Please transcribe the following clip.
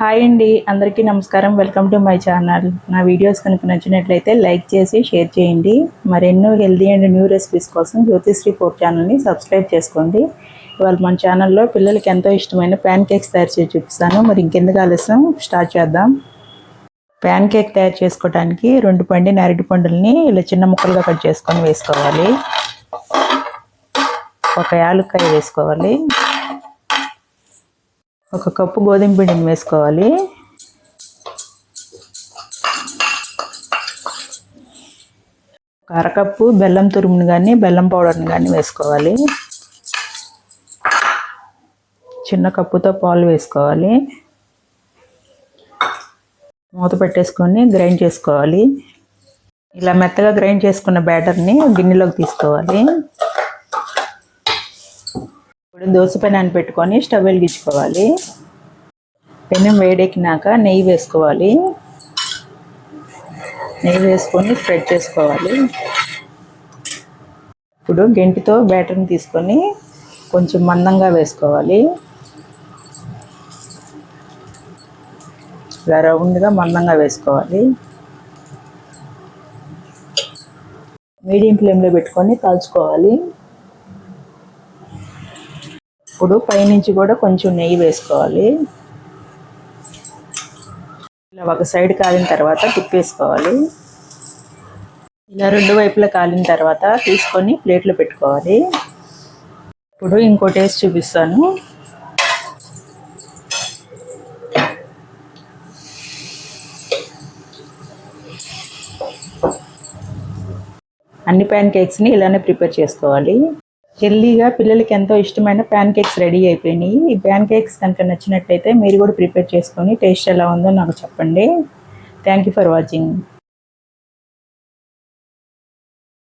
Hi అండి అందరికీ నమస్కారం. వెల్కమ్ టు మై ఛానల్ నా వీడియోస్ కనుక నచ్చినట్లయితే లైక్ చేసి షేర్ చేయండి. మరెన్నో హెల్దీ అండ్ న్యూ రెసిపీస్ కోసం జ్యోతిశ్రీ ఫోర్ ఛానల్ని సబ్స్క్రైబ్ చేసుకోండి. ఇవాళ మన ఛానల్లో పిల్లలకి ఎంతో ఇష్టమైన ప్యాన్ కేక్స్ తయారు చేసి చూపిస్తాను. మరి ఇంకెందుకు ఆలస్యం? స్టార్ట్ చేద్దాం. ప్యాన్ కేక్ తయారు చేసుకోవడానికి రెండు పండిన అరటి పండుల్ని ఇలా చిన్న ముక్కలుగా కట్ చేసుకొని వేసుకోవాలి. ఒక యాలుక్కాయ వేసుకోవాలి. ఒక కప్పు గోధుమ పిండిని వేసుకోవాలి. ఒక అరకప్పు బెల్లం తురుముని కానీ బెల్లం పౌడర్ని కానీ వేసుకోవాలి. చిన్న కప్పుతో పాలు వేసుకోవాలి. మూత పెట్టేసుకొని గ్రైండ్ చేసుకోవాలి. ఇలా మెత్తగా గ్రైండ్ చేసుకున్న బ్యాటర్ని గిన్నెలోకి తీసుకోవాలి. ఇప్పుడు దోశ పెనాన్ని పెట్టుకొని స్టవ్ వెలిగించుకోవాలి. పెనం వేడెక్కినాక నెయ్యి వేసుకోవాలి. నెయ్యి వేసుకొని స్ప్రెడ్ చేసుకోవాలి. ఇప్పుడు గెంటితో బ్యాటర్ని తీసుకొని కొంచెం మందంగా వేసుకోవాలి. ఇలా రౌండ్గా మందంగా వేసుకోవాలి. మీడియం ఫ్లేమ్లో పెట్టుకొని కాల్చుకోవాలి ఇప్పుడు పైనుంచి కూడా కొంచెం నెయ్యి వేసుకోవాలి. ఇలా ఒక సైడ్ కాలిన తర్వాత తిప్పేసుకోవాలి. ఇలా రెండు వైపులా కాలిన తర్వాత తీసుకొని ప్లేట్లో పెట్టుకోవాలి. ఇప్పుడు ఇంకో టేస్ట్ చూపిస్తాను. అన్ని ప్యాన్ కేక్స్ని ఇలానే ప్రిపేర్ చేసుకోవాలి. హెల్దీగా పిల్లలకి ఎంతో ఇష్టమైన ప్యాన్ కేక్స్ రెడీ అయిపోయినాయి. ఈ ప్యాన్ కేక్స్ కనుక నచ్చినట్టయితే మీరు కూడా ప్రిపేర్ చేసుకొని టేస్ట్ ఎలా ఉందో నాకు చెప్పండి. Thank you for watching